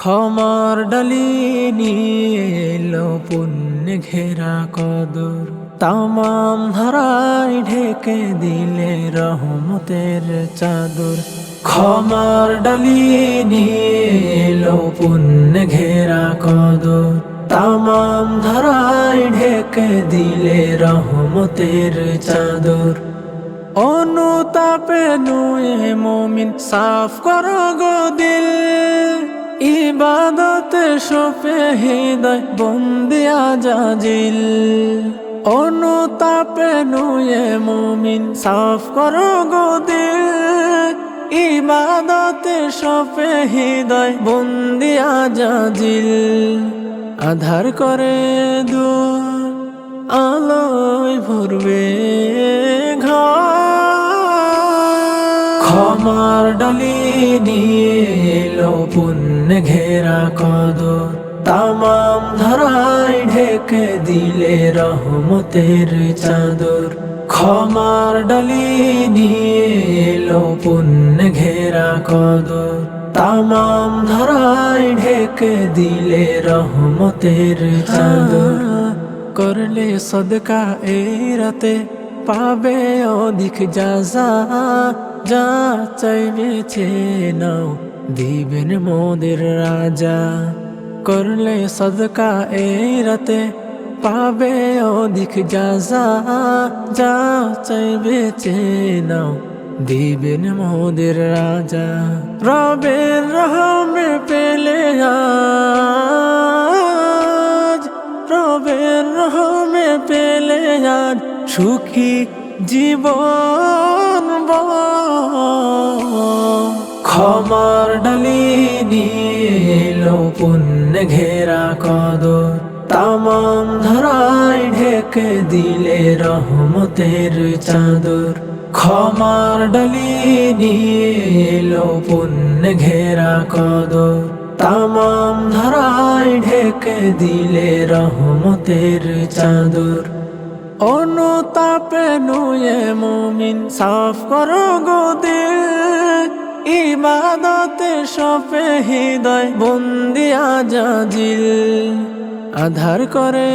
ক্ষমার ডালি নিয়ে এলো পুণ্য ঘেরা কদর। তামাম ধারায় ঢেকে দিলে রহমতের চাদর। ক্ষমার ডালি নিয়ে এলো পুণ্য ঘেরা কদর। তামাম ধারায় ঢেকে দিলে রহমতের চাদর। অনুতাপে নুয়ে মমিন সাফ করো গো দিল। ইবাদতে সোপে হৃদয় বন্দিয়া জাজিল অনুতাপে নুয়ে মমিন সাফ করো গো ইবাদতে সোপে হৃদয় বন্দিয়া জাজিল আধার করে দূর আলোয় ভরবে ঘর। ক্ষমার ডালি নিয়ে পুণ্য ঘেরা কদর তামাম ধারায় ঢেকে দিলে রহমতের চাদর। ক্ষমার ডালি নিয়ে এলো পুণ্য ঘেরা কদর। তামাম ধারায় ঢেকে দিলে রহমতের চাদর। করলে সদকা এই রাতে পাবে অধিক যাজা যা চাইবেছে নাও। দিবেন মোদের রাজা, করলে সদকা এই রাতে পাবে অধিক যাজা যা চাইবেছে নাও। দিবেন মোদের রাজা, রবের রহমে পেলে আজ। রবের রহমে পেলে আজ সুখী জীবন ক্ষমার ডালি নিয়ে এলো পুণ্য ঘেরা কদর। তামাম ধারায় ঢেকে দিলে রহমতের চাদর। ক্ষমার ডালি নিয়ে এলো পুণ্য ঘেরা কদর। তামাম ধারায় ঢেকে দিলে রহমতের চাদর। অনুতাপে নুয়ে মুমিন, সাফ করো গো দিল। ইবাদতে সপে হৃদয় বন্দিয়া জাজিল আধার করে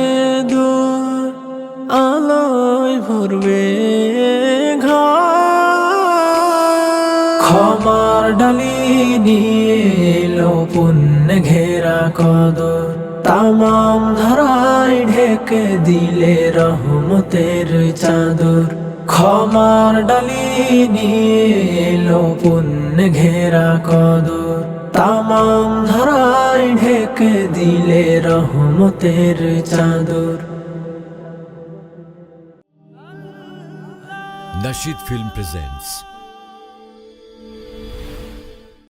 দূর, আলোয় ভরবে ঘর। ক্ষমার ডালি নিয়ে পুণ্য ঘেরা কদর। তামাম ধারায় ঢেকে দিলে রহমতের চাদর। ক্ষমার ডালি নিয়ে এলো পুণ্য ঘেরা কদর। তামাম ধারায় ঢেকে দিলে রহমতের চাদর। Nashid Film presents